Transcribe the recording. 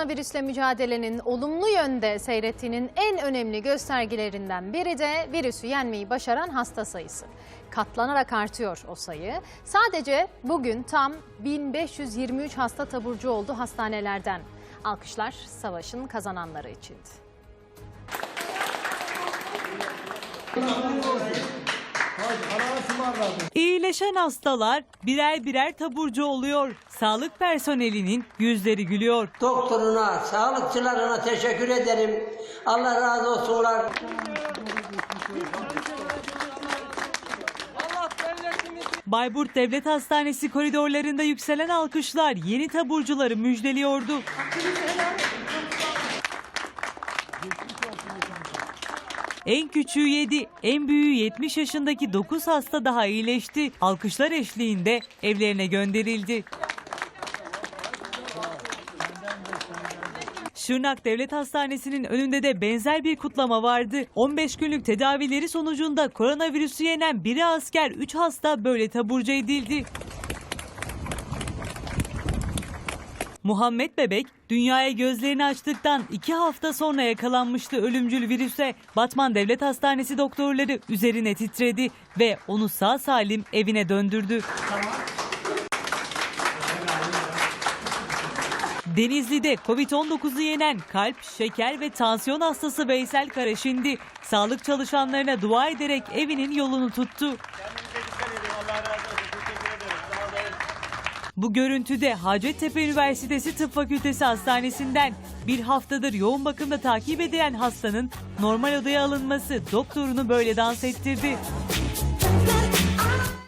Koronavirüsle mücadelenin olumlu yönde seyrettiğinin en önemli göstergelerinden biri de virüsü yenmeyi başaran hasta sayısı. Katlanarak artıyor o sayı. Sadece bugün tam 1523 hasta taburcu oldu hastanelerden. Alkışlar savaşın kazananları içindi. İyileşen hastalar birer birer taburcu oluyor. Sağlık personelinin yüzleri gülüyor. Doktoruna, sağlıkçılarına teşekkür ederim. Allah razı olsunlar. Bayburt Devlet Hastanesi koridorlarında yükselen alkışlar yeni taburcuları müjdeliyordu. En küçüğü 7, en büyüğü 70 yaşındaki 9 hasta daha iyileşti. Alkışlar eşliğinde evlerine gönderildi. Şırnak Devlet Hastanesi'nin önünde de benzer bir kutlama vardı. 15 günlük tedavileri sonucunda koronavirüsü yenen biri asker, 3 hasta böyle taburcu edildi. Muhammed Bebek dünyaya gözlerini açtıktan 2 hafta sonra yakalanmıştı ölümcül virüse. Batman Devlet Hastanesi doktorları üzerine titredi ve onu sağ salim evine döndürdü. Denizli'de Covid-19'u yenen kalp, şeker ve tansiyon hastası Veysel Karaşindi sağlık çalışanlarına dua ederek evinin yolunu tuttu. Bu görüntüde Hacettepe Üniversitesi Tıp Fakültesi Hastanesi'nden bir haftadır yoğun bakımda takip edilen hastanın normal odaya alınması doktorunu böyle dans ettirdi.